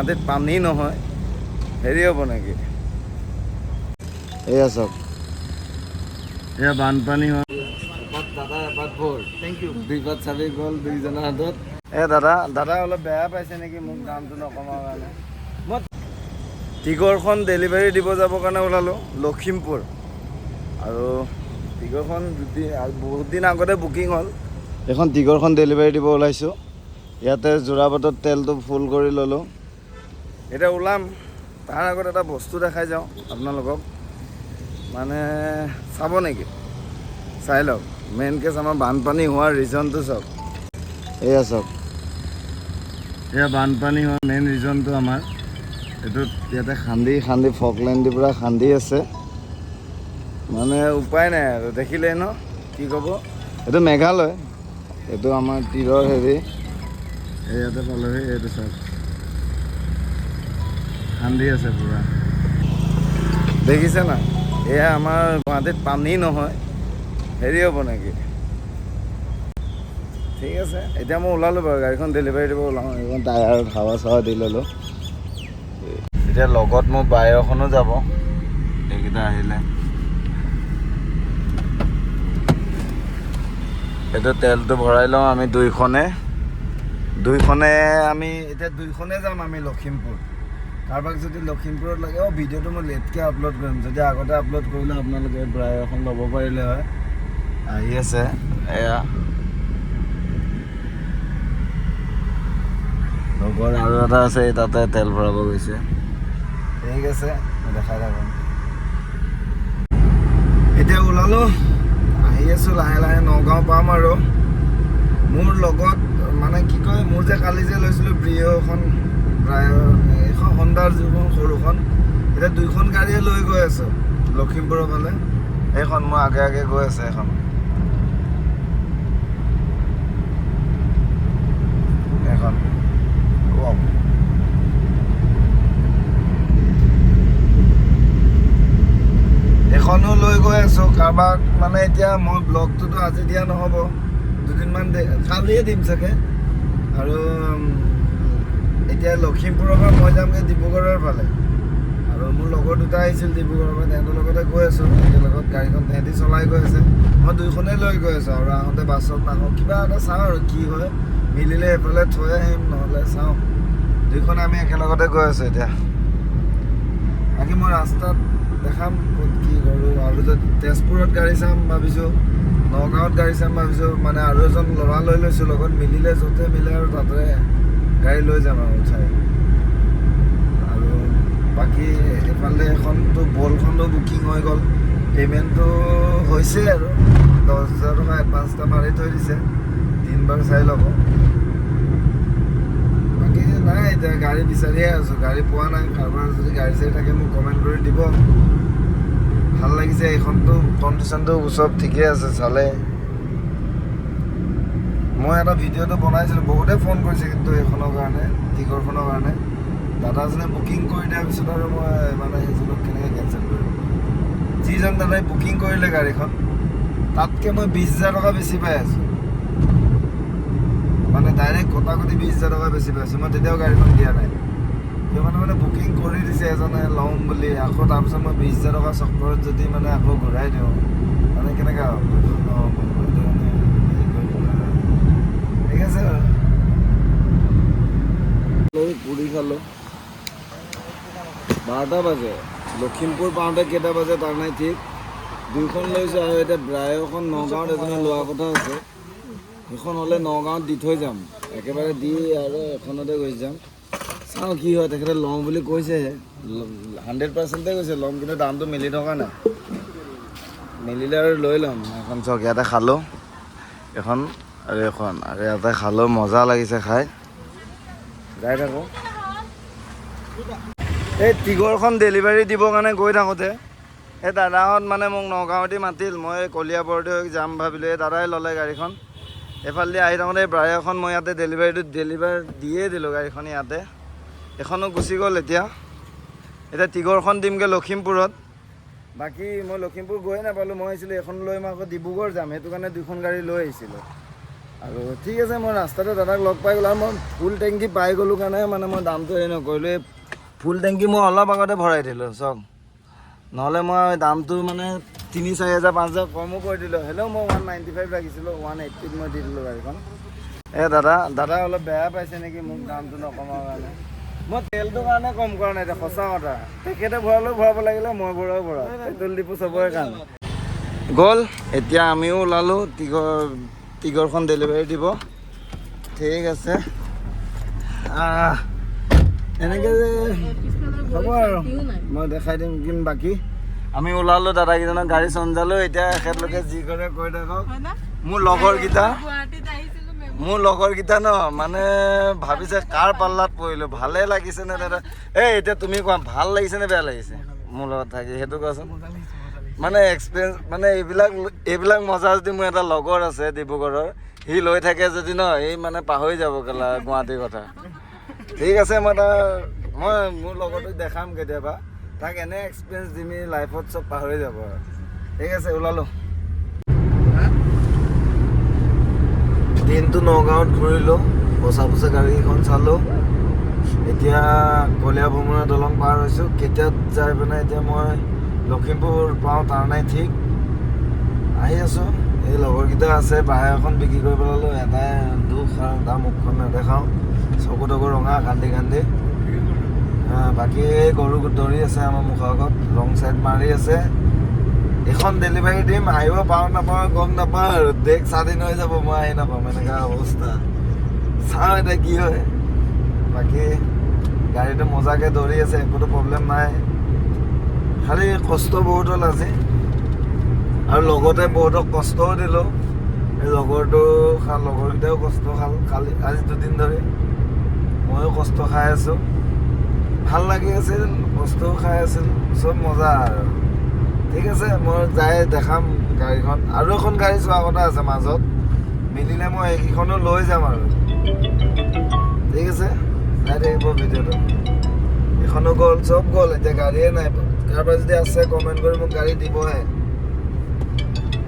গুৱাহাটীত পানী নহয় হেৰি হ'ব নেকি? এয়া চাওক এয়া বানপানী হয়। এ দাদা দাদা অলপ বেয়া পাইছে নেকি মোক দামটো নকমাৰ কাৰণে? মই টিগৰখন ডেলিভাৰী দিব যাবৰ কাৰণে ওলালোঁ লখিমপুৰ। আৰু টিগৰখন দুদিন বহুত দিন আগতে বুকিং হ'ল। এইখন টিগৰখন ডেলিভাৰী দিব ওলাইছোঁ। ইয়াতে যোৰাবাটত তেলটো ফুল কৰি ল'লোঁ। এতিয়া ওলাম, তাৰ আগত এটা বস্তু দেখাই যাওঁ আপোনালোকক। মানে চাব নেকি? চাই লওক মেইন কেছ আমাৰ বানপানী হোৱাৰ ৰিজনটো চাওক। এয়া চাওক। এয়া বানপানী হোৱাৰ মেইন ৰিজনটো আমাৰ। এইটোত ইয়াতে খান্দি খান্দি, ফকলেণ্ড দি পূৰা খান্দি আছে। মানে উপায় নাই আৰু, দেখিলে ন? কি ক'ব? এইটো মেঘালয়। এইটো আমাৰ তীৰৰ হেৰি। ইয়াতে পালোহি, এইটো চাওক। খান্দি আছে পূৰা। দেখিছে না? এয়া আমাৰ গুৱাহাটীত পানী নহয় হেৰি হ'ব নেকি? ঠিক আছে এতিয়া মই ওলালোঁ বাৰু গাড়ীখন ডেলিভাৰী দিব ওলাওঁ এইখন টায়াৰত হাৱা চাৱা দি ল'লোঁ। এতিয়া লগত মোৰ বায়খনো যাব এইকেইটা আহিলে। এইটো তেলটো ভৰাই লওঁ আমি দুইখনে। দুইখনে আমি এতিয়া দুইখনে যাম আমি লখিমপুৰ। কাৰোবাক যদি লখিমপুৰত লাগে অঁ ভিডিঅ'টো মই লেটকৈ আপলোড কৰিম। যদি আগতে আপলোড কৰিলে আপোনালোকে প্ৰায় এখন ল'ব পাৰিলে হয়। আহি আছে এয়া। লগৰ আৰু এটা আছে এই তাতে তেল ভৰাব গৈছে। ঠিক আছে দেখাই থাকোঁ। এতিয়া ওলালোঁ আহি আছোঁ লাহে লাহে নগাঁও পাম আৰু। মোৰ লগত মানে কি কয় মোৰ যে কালি যে লৈছিলোঁ ব্ৰিঅ'খন প্ৰায় এইখন হণ্ডাৰ যিখন সৰুখন এতিয়া দুইখন গাড়ীয়ে লৈ গৈ আছোঁ। লখিমপুৰৰ ফালে। এইখন মোৰ আগে আগে গৈ আছে এখন। এখন। এখনো লৈ গৈ আছোঁ। কাৰোবাক মানে এতিয়া মই ব্লগটোতো আজি দিয়া নহ'ব। দুদিনমান কালিয়ে দিম চাগে। আৰু এতিয়া লখিমপুৰৰ পৰা মই যামগৈ ডিব্ৰুগড়ৰ ফালে। আৰু মোৰ লগৰ দুটা আহিছিল ডিব্ৰুগড়ৰ পৰা তেহেঁতৰ লগতে গৈ আছোঁ। একেলগত গাড়ীখন তেহেঁতি চলাই গৈ আছে। মই দুইখনেই লৈ গৈ আছোঁ আৰু আহোঁতে বাছত নাহোঁ। কিবা এটা চাওঁ আৰু কি হয়। মিলিলে এইফালে থৈ আহিম নহ'লে চাওঁ। দুইখনে আমি একেলগতে গৈ আছোঁ এতিয়া। বাকী মই ৰাস্তাত দেখাম ক'ত কি কৰোঁ। আৰু যদি তেজপুৰত গাড়ী চাম ভাবিছোঁ নগাঁৱত গাড়ী চাম ভাবিছোঁ। মানে আৰু এজন ল'ৰা লৈ লৈছোঁ লগত মিলিলে য'তে মিলে আৰু তাতে গাড়ী লৈ যাম আৰু উঠাই আৰু বাকী এইফালে এখনতো বলখনো বুকিং হৈ গ'ল। পে'মেণ্টটো হৈছে আৰু। দহ হাজাৰ টকা এডভান্স এটা মাৰি থৈ দিছে। তিনিবাৰ চাই ল'ব। বাকী নাই, এতিয়া গাড়ী বিচাৰিয়ে আছোঁ। গাড়ী পোৱা নাই। কাৰোবাৰ যদি গাড়ী চাড়ী থাকে মোক কমেণ্ট কৰি দিব। ভালো লাগিছে এইখনতো কণ্ডিশ্যনটো চব ঠিকে আছে, চালে। মই এটা ভিডিঅ'টো বনাইছিলোঁ, বহুতে ফোন কৰিছে কিন্তু এইখনৰ কাৰণে টিকৰখনৰ কাৰণে। দাদাজনে বুকিং কৰি দিয়াৰ পিছত আৰু মই মানে সেইজনক কেনেকৈ কেঞ্চেল কৰিম। যিজন দাদাই বুকিং কৰিলে গাড়ীখন, তাতকৈ মই বিছ হাজাৰ টকা বেছি পাই আছোঁ। মানে ডাইৰেক্ট কটাকটি বিছ হাজাৰ টকা বেছি পাইছোঁ মই তেতিয়াও গাড়ীখন দিয়া নাই। সেইকাৰণে মানে বুকিং কৰি দিছে এজনে, ল'ম বুলি, আকৌ তাৰপিছত মই বিছ হাজাৰ টকা চক্কৰত যদি মানে আকৌ ঘূৰাই দিওঁ মানে কেনেকৈ হ'ব সেইটো নহ'ব সেইটো মানে হেৰি কৰি দিলোঁ আৰু। লৈ পুৰি খালোঁ। বাৰটা বাজে। লখিমপুৰ পাওঁতে কেইটা বাজে তাৰ নাই ঠিক। দুইখন লৈছোঁ আৰু এতিয়া ব্ৰায়খন নগাঁৱত এজনে লোৱা কথা আছে। সেইখন হ'লে নগাঁৱত দি থৈ যাম। একেবাৰে দি আৰু এখনতে গুচি যাম। চাওঁ কি হয়, তেখেতে লওঁ বুলি কৈছেহে। হাণ্ড্ৰেড পাৰ্চেণ্টে কৈছে, ল'ম কিন্তু দামটো মিলি থকা নাই। মিলিলে আৰু লৈ ল'ম। এখন চাওক ইয়াতে খালোঁ। এখন আৰু এখন আৰু ইয়াতে খালোঁ, মজা লাগিছে খাই। যাই থাকোঁ। এই টিগৰখন ডেলিভাৰী দিবৰ কাৰণে গৈ থাকোঁতে, এই দাদাহঁত মানে মোক নগাঁৱতে মাতিল, মই কলিয়াবৰতে যাম ভাবিলোঁ, এই দাদাই ল'লে গাড়ীখন। এইফালেদি আহি থাকোঁতে এই ব্ৰায়াখন মই ইয়াতে ডেলিভাৰীটো ডেলিভাৰ দিয়ে দিলোঁ গাড়ীখন ইয়াতে। এখনও গুচি গ'ল এতিয়া। এতিয়া টিগৰখন দিমগৈ লখিমপুৰত। বাকী মই লখিমপুৰ গৈয়ে নাপালোঁ, মই আহিছিলোঁ এখন লৈ মই আকৌ ডিব্ৰুগড় যাম, সেইটো কাৰণে দুখন গাড়ী লৈ আহিছিলোঁ। আৰু ঠিক আছে, মই ৰাস্তাতে দাদাক লগ পাই গ'লো আৰু মই ফুল টেংকি পাই গ'লোঁ কাৰণে মানে মই দামটো হেৰি নকৰিলোঁ। এই ফুল টেংকি মই অলপ আগতে ভৰাই দিলোঁ, চাওক। নহ'লে মই দামটো মানে তিনি, চাৰি হাজাৰ, পাঁচ হাজাৰ কমো কৰি দিলোঁ। হ'লেও মই ওৱান নাইণ্টি ফাইভ ৰাখিছিলোঁ ওৱান এইট্টিত মই দি দিলোঁ গাড়ীখন। এই দাদা দাদা অলপ বেয়া পাইছে নেকি মোক দামটো নকমাৰ কাৰণে? মই তেলটোৰ কাৰণে কম কৰা নাই, এতিয়া সঁচা কথা। তেখেতে ভৰালেও ভৰাব লাগিলে, মই ভৰাও ভৰাও। পেট্ৰল ডিপু চবৰে কাৰণে। গ'ল, এতিয়া আমিও ওলালোঁ টিগৰ টিগৰখন ডেলিভাৰী দিব। ঠিক আছে। এনেকৈ যে হ'ব আৰু। মই দেখাই দিম কিম বাকী। আমি ওলালোঁ দাদাকেইজনক গাড়ী চঞ্জালোঁ। এতিয়া এখেতলোকে যি কৰে কৈ থাকক। মোৰ লগৰকেইটা মোৰ লগৰকেইটা ন মানে ভাবিছে কাৰ পাল্লাত পৰিলোঁ। ভালে লাগিছে নে দাদা? এই এতিয়া তুমি কোৱা ভালো লাগিছে নে বেয়া লাগিছে? মোৰ লগত থাকি সেইটো কোৱাচোন। মানে এক্সপিৰিয়েঞ্চ মানে এইবিলাক এইবিলাক মজা যদি মোৰ এটা লগৰ আছে ডিব্ৰুগড়ৰ সি লৈ থাকে যদি ন এই মানে পাহৰি যাব কেলা গুৱাহাটীৰ কথা। ঠিক আছে মই তাৰ মই মোৰ লগৰটোক দেখাম কেতিয়াবা। তাক এনে এক্সপিৰিয়েঞ্চ দিমি লাইফত চব পাহৰি যাব ঠিক আছে ওলালোঁ। দিনটো নগাঁৱত ঘূৰিলোঁ বচা বচা গাড়ীখন চালোঁ। এতিয়া কলীয়া ভ্ৰমণৰ দলং পাৰ হৈছোঁ। কেতিয়াত যাই পিনে এতিয়া মই লখিমপুৰ পাওঁ তাৰ নাই ঠিক। আহি আছোঁ। এই লগৰকেইটা আছে বাঁহে এখন বিক্ৰী কৰি পেলালোঁ এটাই দুখ আৰু তাৰ মুখখন নেদেখাওঁ। চকু তকু ৰঙা কান্দি কান্দি। বাকী এই গৰু দৌৰি আছে আমাৰ মুখৰ আগত ৰং চাইড মাৰি আছে। এইখন ডেলিভাৰী দিম আহিব পাৰোঁ নাপাওঁ গম নাপাওঁ আৰু দেশ স্বাধীন হৈ যাব মই আহি নাপাম এনেকুৱা অৱস্থা। চাওঁ এতিয়া কি হয়। বাকী গাড়ীটো মজাকৈ দৌৰি আছে একোতো প্ৰব্লেম নাই। খালি কষ্ট বহুত হ'ল আজি। আৰু লগতে বহুতক কষ্টও দিলোঁ। লগৰটো খা- লগৰকেইটাও কষ্ট খাল। কালি, আজি দুদিন ধৰি ময়ো কষ্ট খাই আছোঁ। ভালো লাগি আছিল কষ্টও খাই আছিল, চব মজা আৰু। ঠিক আছে, মই যাই দেখাম গাড়ীখন। আৰু এখন গাড়ী চোৱা কথা আছে মাজত। মিলিলে মই সেইকেইখনো লৈ যাম আৰু। ঠিক আছে, চাই থাকিব ভিডিঅ'টো। এইখনো গ'ল, চব গ'ল, এতিয়া গাড়ীয়ে নাই কাৰোবাৰ যদি আছে কমেণ্ট কৰি মোক গাড়ী দিবহে।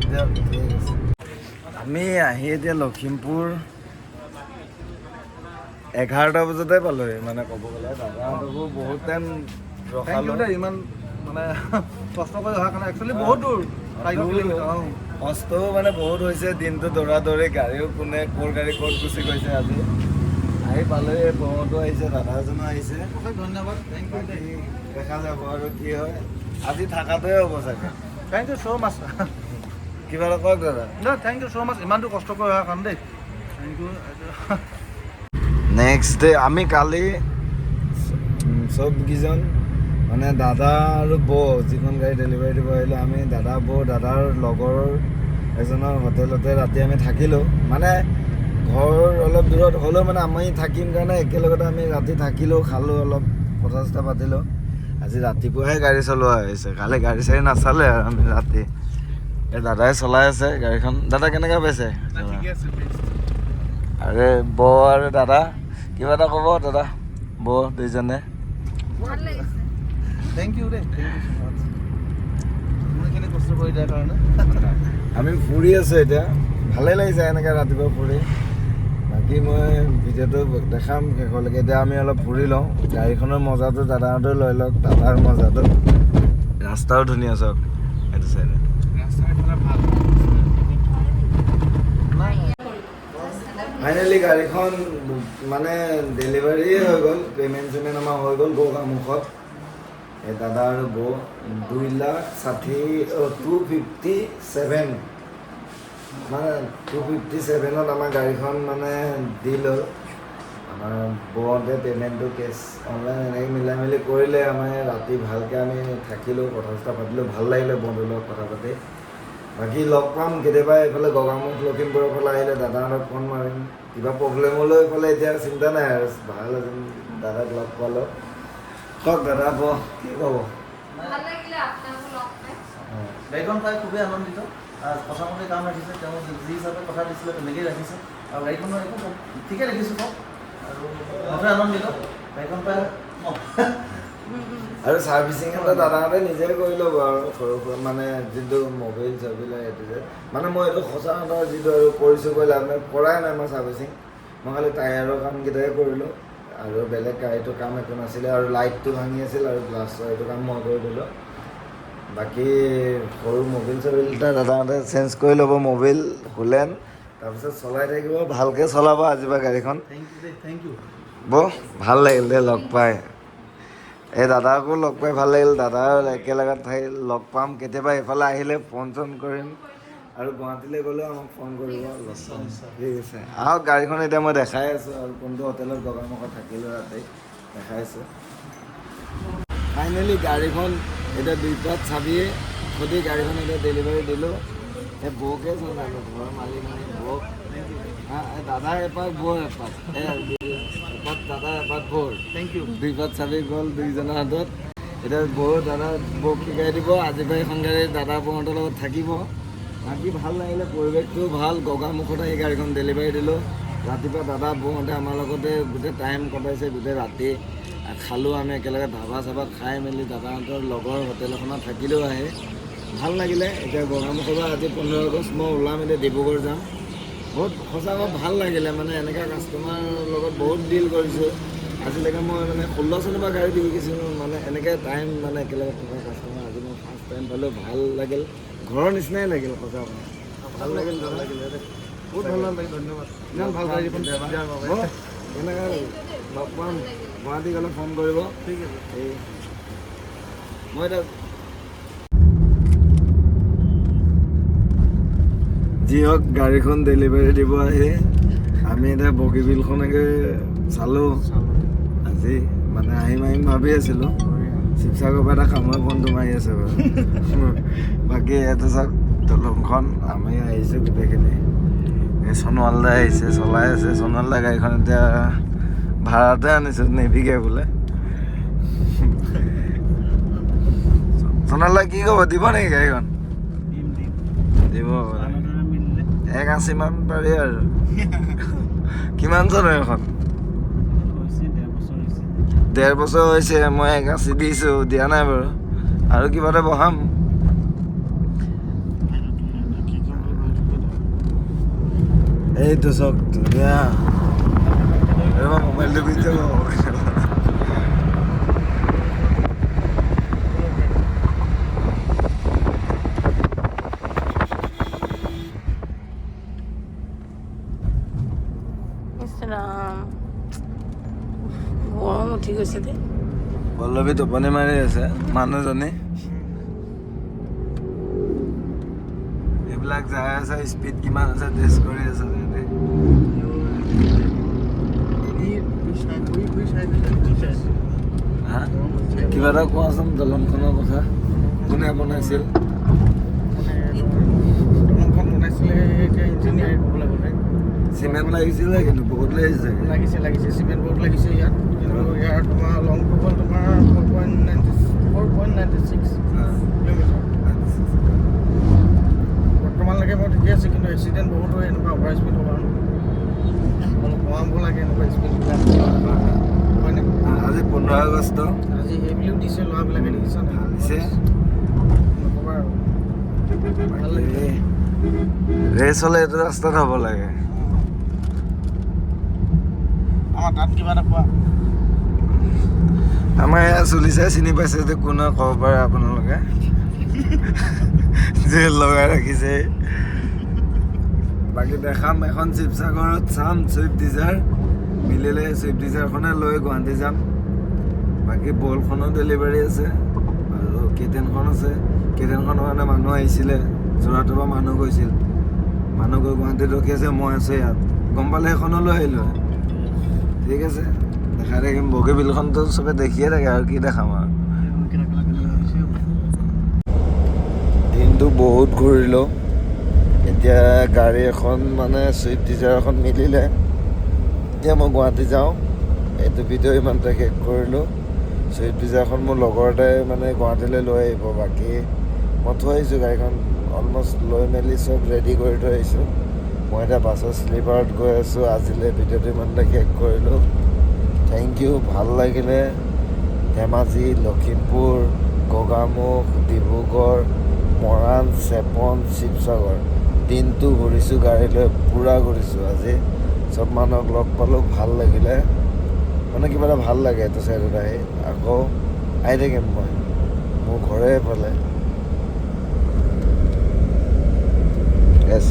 দিয়ক আমি আহি এতিয়া লখিমপুৰ এঘাৰটা বজাতে পালোহি মানে ক'ব গ'লে দাদাহঁতকো বহুত টাইম ৰখালোঁ। ইমান মানে কষ্ট কৰি অহাৰ কাৰণে একচুৱেলি বহুত দূৰ অঁ। কষ্টও মানে বহুত হৈছে দিনটো দৌৰা দৌৰি গাড়ীও কোনে ক'ৰ গাড়ী ক'ত গুচি গৈছে আজি। আহি পালোহি বহুতো আহিছে দাদা এজনো আহিছে। ধন্যবাদ থেংক ইউ দেখা যাব আৰু কি হয়। আজি থাকাটোৱে হ'ব চাগে। থেংক ইউ ছ' মাছ কিবা এটা কওক দাদা। থেংক ইউ ছ' মাছ ইমানটো কষ্ট কৰি অহাৰ কাৰণে দেই। থেংক ইউ নেক্সট ডে আমি কালি চবকেইজন মানে দাদা আৰু বৌ যিখন গাড়ী ডেলিভাৰী দিব আহিলোঁ আমি দাদা বৌ দাদাৰ লগৰ এজনৰ হোটেলতে ৰাতি আমি থাকিলোঁ। মানে ঘৰ অলপ দূৰত হ'লেও মানে আমি থাকিম কাৰণে একেলগতে আমি ৰাতি থাকিলোঁ খালোঁ অলপ কথা চথা পাতিলোঁ। আজি ৰাতিপুৱাহে গাড়ী চলোৱা হৈছে কালি গাড়ী চাড়ী নাচালে আৰু আমি ৰাতি। এই দাদাই চলাই আছে গাড়ীখন। দাদা কেনেকৈ পাইছে? আৰে বৌ আৰু দাদা কিবা এটা ক'ব দাদা বৌ দুইজনে। থেংক ইউ দেই আমি ফুৰি আছোঁ এতিয়া। ভালেই লাগিছে এনেকৈ ৰাতিপুৱা ফুৰি। বাকী মই ভিডিঅ'টো দেখাম শেষলৈকে এতিয়া আমি অলপ ফুৰি লওঁ। গাড়ীখনৰ মজাটো দাদাহঁতেও লৈ লওক দাদাৰ মজাটো। ৰাস্তাও ধুনীয়া চাওক এইটো চাইডে। ফাইনেলি গাড়ীখন মানে ডেলিভাৰীয়ে হৈ গ'ল পে'মেণ্ট চেমেণ্ট আমাৰ হৈ গ'ল গৌগামুখত দাদা আৰু বৌ দুই লাখ ষাঠি টু ফিফটি ছেভেন মানে টু ফিফটি ছেভেনত আমাৰ গাড়ীখন মানে দিলোঁ আমাৰ বৌহঁতে পে'মেণ্টটো কেছ অনলাইন এনেকৈ মিলাই মেলি কৰিলে আমাৰ ৰাতি ভালকৈ আমি থাকিলোঁ কথা চথা পাতিলোঁ ভাল লাগিলে বন্ধুৰ লগত কথা পাতি। বাকী লগ পাম কেতিয়াবা এইফালে গগামুখ লখিমপুৰৰ ফালে আহিলে দাদাহঁতক ফোন মাৰিম। কিবা প্ৰব্লেমলৈ এইফালে এতিয়া চিন্তা নাই আৰু ভাল এজন দাদাক লগ পালোঁ। কওক দাদা ব কি ক'ব গাড়ীখন পাই খুবেই আনন্দিত। প্ৰথমতে কাম ৰাখিছে তেওঁ যি হিচাপে কথা দিছিলে তেনেকেই ৰাখিছে। আৰু গাড়ীখনৰ একো ঠিকে ৰাখিছোঁ কওক আৰু মনে আনন্দিত গাড়ীখন পাই আৰু ছাৰ্ভিচিং এটা দাদাহঁতে নিজে কৰি ল'ব আৰু। সৰু সৰু মানে যিটো মোবাইল চবিল এইটো যে। মানে মই এইটো সঁচা কথা যিটো আৰু কৰিছোঁ কৰিলে আপোনাৰ কৰাই নাই মই ছাৰ্ভিচিং মই খালি টায়াৰৰ কামকেইটাই কৰিলোঁ। আৰু বেলেগ গাড়ীটো কাম একো নাছিলে। আৰু লাইটটো ভাঙি আছিল আৰু গ্লাছৰ এইটো কাম মই কৰি দিলোঁ। বাকী সৰু মোবিল চবিল এটা দাদাহঁতে চেঞ্জ কৰি ল'ব মোবিল কুলেন তাৰপিছত চলাই থাকিব ভালকৈ চলাব আজিৰ পৰা গাড়ীখন। দেই ব ভালো লাগিল দে লগ পাই। এই দাদাকো লগ পাই ভালো লাগিল দাদা একেলগত থাকি লগ পাম। কেতিয়াবা এইফালে আহিলে ফোন চোন কৰিম। আৰু গুৱাহাটীলৈ গ'লেও আমাক ফোন কৰিব ঠিক আছে। আহক গাড়ীখন এতিয়া মই দেখাই আছোঁ আৰু কোনটো হোটেলত গগামুখত থাকিলোঁ ৰাতি দেখাই আছোঁ। ফাইনেলি গাড়ীখন এতিয়া দুইপাত চাবিয়ে সুধি গাড়ীখন এতিয়া ডেলিভাৰী দিলোঁ এই বৌকে চলালোঁ ঘৰৰ মালিকনী বৌক হা, এই দাদা এপাক বৌ এপাক। এপাক দাদা এপাক বৌৰ থেংক ইউ দুই পাত চাবি গ'ল দুইজনৰ হাতত। এতিয়া বৌ দাদা বৌক শিকাই দিব? আজি পৰা এখন গাড়ী দাদা বৌহঁতৰ লগত থাকিব। বাকী ভালো লাগিলে পৰিৱেশটো ভালো। গগামুখত আহি গাড়ীখন ডেলিভাৰী দিলোঁ। ৰাতিপুৱা দাদা বৌহঁতে আমাৰ লগতে গোটেই টাইম কটাইছে গোটেই ৰাতি। খালোঁ আমি একেলগে ধাবা চাবা খাই মেলি দাদাহঁতৰ লগৰ হোটেল এখনত থাকিলেও আহে। ভাল লাগিলে এতিয়া গগামুখৰ পৰা আজি পোন্ধৰ আগষ্ট মই ওলাম এতিয়া ডিব্ৰুগড় যাম। বহুত সঁচাকৈ ভাল লাগিলে মানে এনেকুৱা কাষ্টমাৰৰ লগত বহুত ডিল কৰিছোঁ। আজিলৈকে মই মানে ষোল্ল চনৰ পৰা গাড়ী বিকিছোঁ মানে এনেকৈ টাইম মানে একেলগে থকা কাষ্টমাৰ আজি মই ফাৰ্ষ্ট টাইম পালোঁ ভাল লাগিল। ঘৰৰ নিচিনাই লাগিল সঁচাকৈ ভাল লাগিল ভাল লাগিল। বহুত ভালো লাগিল ধন্যবাদ। ইমান ভালো বাবে। হ'ব এনেকৈ লগ পাম গুৱাহাটী গ'লে ফোন কৰিব। ঠিক আছে। এই মই এতিয়া যি হওক গাড়ীখন ডেলিভাৰী দিব আহি আমি এতিয়া বগীবিলখনকে চালোঁ। আজি মানে আহিম আহিম ভাবি আছিলোঁ। শিৱসাগৰৰ পৰা এটা কামৰ ফোনটো মাৰি আছে বাৰু। বাকী এইটো চাওক দলংখন আমি আহিছোঁ গোটেইখিনি। এই সোণোৱাল দা আহিছে চলাই আছে সোণোৱাল দা গাড়ীখন এতিয়া ভাড়াতে আনিছোঁ নেভিকে বোলে। সোণোৱাল দা কি ক'ব দিব নেকি গাড়ীখন? দিব এক আশীমান পাৰি আৰু। কিমান চনৰ এখন ডেৰ বছৰ হৈছে। ডেৰ বছৰ হৈছে মই এক আশী দিছোঁ দিয়া নাই বাৰু। আৰু কিবা এটা বহাম এইটো চাওক ধুনীয়া ৰ'বা মোবাইলটো গুচি যাব ইছৰাম গৰম উঠি পল্লৱী টোপনি মাৰি আছে মানুহজনী। এইবিলাক যাই আছে স্পীড কিমান আছে টেষ্ট কৰি আছে? কিবা এটা কোৱাচোন দলংখনৰ কথা। কোনে বনাইছিল? দলংখন বনাইছিলে এতিয়া ইঞ্জিনিয়াৰ ক'বলৈ গ'লে চিমেণ্ট লাগিছিলে কিন্তু বহুত লাগিছে। লাগিছে লাগিছে চিমেণ্ট বৰ্ড লাগিছে ইয়াত। কিন্তু ইয়াৰ তোমাৰ লং হ'ল তোমাৰ four point ninety four point ninety six kilometre. বৰ্তমানলৈকে মই ঠিকে আছে কিন্তু এক্সিডেণ্ট বহুত হয় এনেকুৱা অভাৰ স্পীডৰ কাৰণে অলপ কমাব লাগে এনেকুৱা স্পীডবিলাক হয়নে আজি পোন্ধৰ আগষ্ট। আজি সেইবুলিও দিছে ল'ৰাবিলাকে দেখিছা দিছে। নক'বা আৰু। ভাল লাগিলে ৰেচ হ'লে এইটো ৰাস্তাত হ'ব লাগে। আমাৰ তাত কিবা এটা পোৱা আমাৰ এয়া চুলিচাই চিনি পাইছে যে কোন ক'ব পাৰে আপোনালোকে। জেল লগাই ৰাখিছে। বাকী দেখাম এখন শিৱসাগৰত চাম চুইফ্ট ডিজাৰ মিলিলে চুইফ্ট ডিজাৰখনে লৈ গুৱাহাটী যাম। বাকী বলখনো ডেলিভাৰী আছে আৰু কেটেনখন আছে। কেটেনখনৰ কাৰণে মানুহ আহিছিলে, যোৰহাটৰ পৰা মানুহ গৈছিল। মানুহ গৈ গুৱাহাটীত ৰখি আছে, মই আছোঁ ইয়াত। গম পালে সেইখনো লৈ আহিলোঁ। ঠিক আছে, দেখাই থাকিম। বগীবিলখনতো চবে দেখিয়ে থাকে আৰু কি দেখাম আৰু। দিনটো বহুত ঘূৰিলোঁ। এতিয়া গাড়ী এখন মানে চুইফ্ট ডিজাৰ এখন মিলিলে এতিয়া মই গুৱাহাটী যাওঁ। এইটো ভিডিঅ' ইমানতে শেষ কৰিলোঁ। চুইফ্ট ডিজাৰখন মোৰ লগৰ এটাই মানে গুৱাহাটীলৈ লৈ আহিব। বাকী মই থৈ আহিছোঁ গাড়ীখন। অলমষ্ট লৈ মেলি চব ৰেডি কৰি থৈ আহিছোঁ। মই এতিয়া বাছৰ শ্লিপাৰত গৈ আছোঁ। আজিলৈ ভিডিঅ'টো ইমানতে শেষ কৰিলোঁ। থেংক ইউ ভাল লাগিলে। ধেমাজি লখিমপুৰ গগামুখ ডিব্ৰুগড় মৰাণ চেপন শিৱসাগৰ। দিনটো ঘূৰিছোঁ, গাড়ী লৈ পূৰা ঘূৰিছোঁ। আজি চব মানুহক লগ পালোঁ, ভালো লাগিলে। মানে কিবা এটা ভালো লাগে এইটো চাইডত আহি। আকৌ আহি থাকিম মই, মোৰ ঘৰে এইফালে। এছ